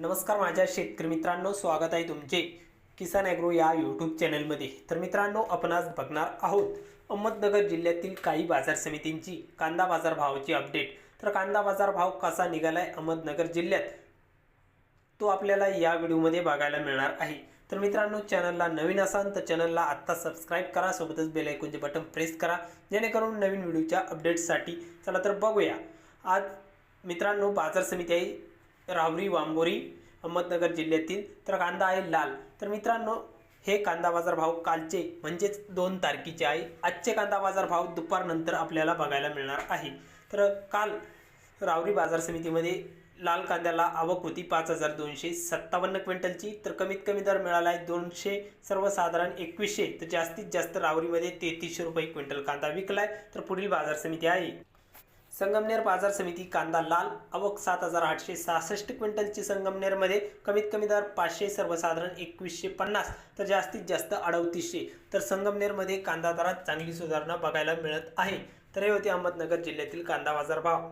नमस्कार माझ्या शेतकरी मित्रांनो स्वागत आहे तुमचे किसान ॲग्रो या यूट्यूब चॅनलमध्ये. तर मित्रांनो आपण आज बघणार आहोत अहमदनगर जिल्ह्यातील काही बाजार समितींची कांदा बाजार भावाची अपडेट तर कांदा बाजार भाव कसा निघालाय अहमदनगर जिल्ह्यात? तो आपल्याला या व्हिडिओमध्ये बघायला मिळणार आहे. तर मित्रांनो चॅनलला नवीन असाल तर चॅनलला आत्ता सबस्क्राईब करा सोबतच बेलायकॉनचे बटन प्रेस करा जेणेकरून नवीन व्हिडिओच्या अपडेट्ससाठी चला तर बघूया. आज मित्रांनो बाजार समिती आहे रावरी वांबोरी अहमदनगर जिल्ह्यातील तर कांदा आहे लाल. तर मित्रांनो हे कांदा बाजार भाव कालचे म्हणजेच दोन तारखेचे आहे. आजचे कांदा बाजार भाव दुपारनंतर आपल्याला बघायला मिळणार आहे. तर काल रावरी बाजार समितीमध्ये लाल कांद्याला आवक होती पाच हजार दोनशे सत्तावन्न क्विंटलची. तर कमीत कमी दर मिळाला आहे दोनशे सर्वसाधारण एकवीसशे. तर जास्तीत जास्त रावरीमध्ये तेहतीसशे रुपये क्विंटल कांदा विकलाय. तर पुढील बाजार समिती आहे. संगमनेर बाजार समिती कांदा लाल आवक सात हजार आठशे सहासष्ट क्विंटलची संगमनेरमध्ये कमीत कमी दर पाचशे सर्वसाधारण एकवीसशे पन्नास तर जास्तीत जास्त अडतीसशे. तर संगमनेरमध्ये कांदा दरात चांगली सुधारणा बघायला मिळत आहे. तर हे होते अहमदनगर जिल्ह्यातील कांदा बाजार भाव